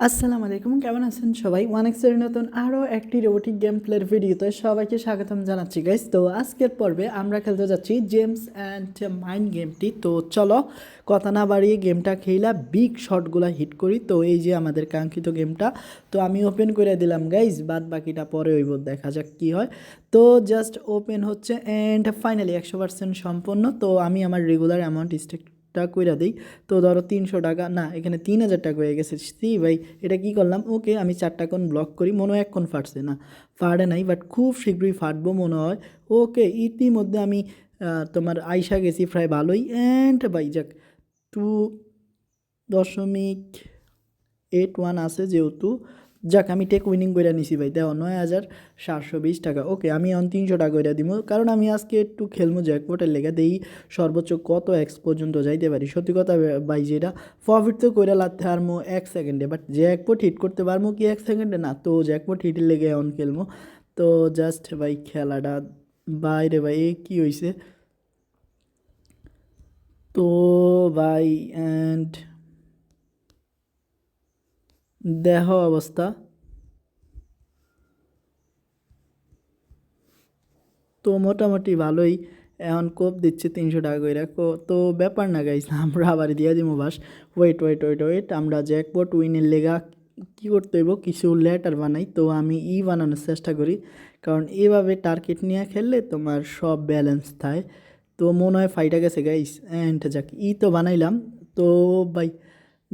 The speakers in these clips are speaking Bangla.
আসসালামু আলাইকুম, কেমন আছেন সবাই? ওয়ান এক্সের নতুন আরও একটি রোবোটিক গেম প্লের ভিডিওতে সবাইকে স্বাগতম জানাচ্ছি গাইস তো আজকের পর্বে আমরা খেলতে যাচ্ছি জেমস অ্যান্ড মাইন্ড গেমটি তো চলো, কথা না বাড়িয়ে গেমটা খেলা বিগ শটগুলো হিট করি। তো এই যে আমাদের কাঙ্ক্ষিত গেমটা তো আমি ওপেন করে দিলাম গাইস বাদ বাকিটা পরে হইব, দেখা যাক কী হয়। তো জাস্ট ওপেন হচ্ছে অ্যান্ড ফাইনালি একশো পার্সেন্ট সম্পন্ন। তো আমি আমার রেগুলার অ্যামাউন্ট স্টেক টাকা কইরা দিই। তো ধরো তিনশো টাকা, না, এখানে তিন হাজার টাকা হয়ে গেছে। সি ভাই, এটা কি করলাম? ওকে আমি চারটা কোন ব্লক করি, মনে হয় এখন ফাটছে, না, ফাটে নাই বাট খুব শীঘ্রই ফাটবো মনে হয়। ওকে, ইতিমধ্যে আমি তোমার আইসা গেছি প্রায় ভালোই। অ্যান্ড ভাই, যাক টু দশমিক এইট ওয়ান আছে যেহেতু যাক, আমি টেক উইনিং করে নিছি ভাই। দেখো, নয় হাজার সাতশো বিশ টাকা। ওকে আমি অন তিনশো টাকা করে দিব কারণ আমি আজকে একটু খেলব জ্যাকপটের লেগে। দেই, সর্বোচ্চ কত এক্স পর্যন্ত যাইতে পারি? সত্যি কথা ভাই, যেটা প্রফিট তো করে লাগতে পারব এক সেকেন্ডে বাট জ্যাকপট হিট করতে পারব কি এক সেকেন্ডে না, তো জ্যাকপট হিটের লেগে অন খেলব তো জাস্ট ভাই, খেলাটা বাইরে ভাই, এ কী হয়েছে তো ভাই অ্যান্ড দেহ অবস্থা। তো মোটামুটি ভালোই। এখন কোপ দিচ্ছে তিনশো টাকা করে তো ব্যাপার না গাইস আমরা আবার দিয়ে দিব বাস। ওয়েট ওয়েট ওয়েট ওয়েট আমরা জ্যাকপট উইনের লেগা কী করতে হইব? কিছু লেটার বানাই। তো আমি ই বানানোর চেষ্টা করি। কারণ এভাবে টার্গেট নিয়ে খেললে তোমার সব ব্যালেন্স থাকে। তো মনে হয় ফাইটা গেছে গাইস অ্যান্ড যাক, ই তো বানাইলাম। তো ভাই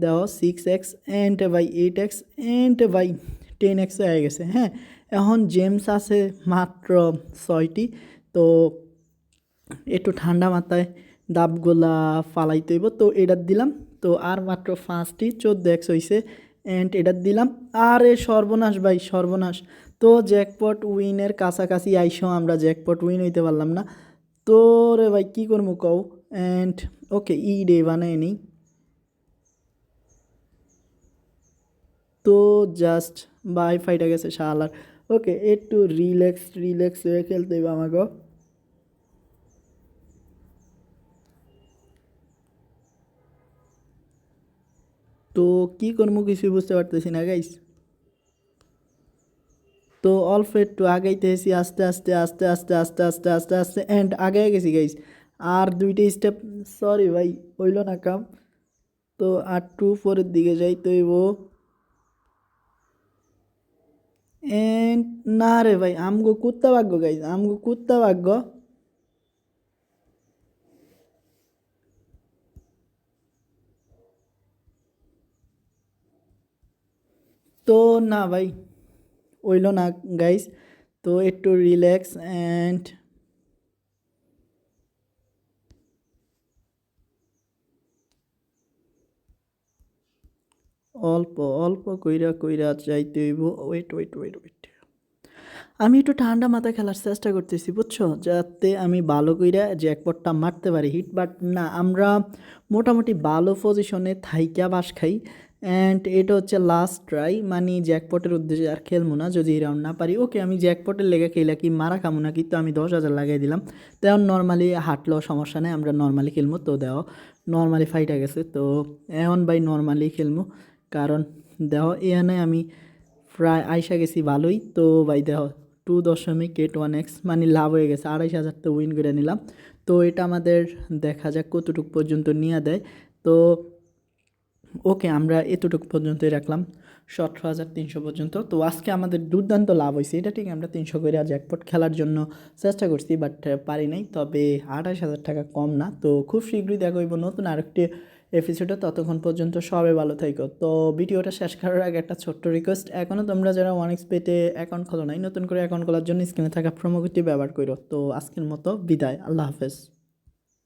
দেখো six X and by eight X and by ten X হয়ে গেছে হ্যাঁ? এখন জেমস আছে মাত্র ছয়টি, তো একটু ঠান্ডা মাথায় দাবগুলা ফালাইতে হইব, তো এটার দিলাম, তো আর মাত্র পাঁচটি, চোদ্দ এক্স হয়েছে অ্যান্ড এটার দিলাম, আরে সর্বনাশ ভাই, সর্বনাশ, তো জ্যাকপট উইনের কাছাকাছি আইসো, আমরা জ্যাকপট উইন হইতে পারলাম না, তো রে ভাই, কী করব কও অ্যান্ড ওকে, ই ডে বানায় নিই। তো জাস্ট বাই ফাইটা গেছে শালার। ওকে একটু রিল্যাক্স রিল্যাক্স হয়ে খেলতে হবে আমাকে। তো কী করব কিছুই বুঝতে পারতেছি না গাইস তো অল্প একটু আগাইতেছি, আস্তে আস্তে আস্তে আস্তে আস্তে আস্তে আস্তে আস্তে অ্যান্ড আগে গেছি গাইস আর দুইটা স্টেপ সরি ভাই, হইল না, কাম। তো আর টু ফোরের দিকে যাইতে এন্ড না রে ভাই আমগো কুত্তা ভাগ্য গাইজ আমগো কুত্তা ভাগ্য তো না ভাই ওইল না গাইজ তো একটু রিল্যাক্স অ্যান্ড অল্প অল্প কইরা কইরা যাইতে হইব। ওয়েট ওয়েট ওয়েট ওয়েট আমি একটু ঠান্ডা মাথায় খেলার চেষ্টা করতেছি, বুঝছ? যাতে আমি ভালো কইরা জ্যাকপটটা মারতে পারি। হিট বাট না, আমরা মোটামুটি ভালো পজিশনে থাইকা বাস খাই। অ্যান্ড এটা হচ্ছে লাস্ট ট্রাই মানে জ্যাকপটের উদ্দেশ্যে আর খেলব না, যদি রাউন্ড না পারি। ওকে আমি জ্যাকপটের লেগে খেলা কি, মারা খামো না, কিন্তু আমি দশ হাজার লাগাই দিলাম। তেমন নর্মালি হাঁটলেও সমস্যা নেই, আমরা নর্মালি খেলব তো দেও। নর্মালি ফাইটা গেছে, তো এখন বাই নর্মালি খেলব কারণ দেহ এখানে আমি প্রায় আইসা গেছি ভালোই। তো ভাই দেহ টু দশমিক এইট ওয়ান এক্স মানে লাভ হয়ে গেছে, আড়াইশ হাজার তো উইন করে নিলাম। তো এটা আমাদের দেখা যাক কতটুকু পর্যন্ত নিয়ে দেয়। তো ওকে আমরা এতটুকু পর্যন্তই রাখলাম, সতেরো হাজার তিনশো পর্যন্ত। তো আজকে আমাদের দুর্দান্ত লাভ হয়েছে, এটা ঠিক আমরা তিনশো করে জ্যাকপট খেলার জন্য চেষ্টা করছি বাট পারি নাই। তবে আঠাশ হাজার টাকা কম না, তো খুব শীঘ্রই দেখা হইব নতুন আরেকটি এপিসোডে ততক্ষণ পর্যন্ত সবাই ভালো থাকো। তো ভিডিওটা শেষ করার আগে একটা ছোট্ট রিকোয়েস্ট এখনও তোমরা যারা ওয়ান এক্সপেটে অ্যাকাউন্ট খোলো নাই, নতুন করে অ্যাকাউন্ট খোলার জন্য স্ক্রিনে থাকা প্রোমোকোটি ব্যবহার করো তো আজকের মতো বিদায়, আল্লাহ হাফেজ।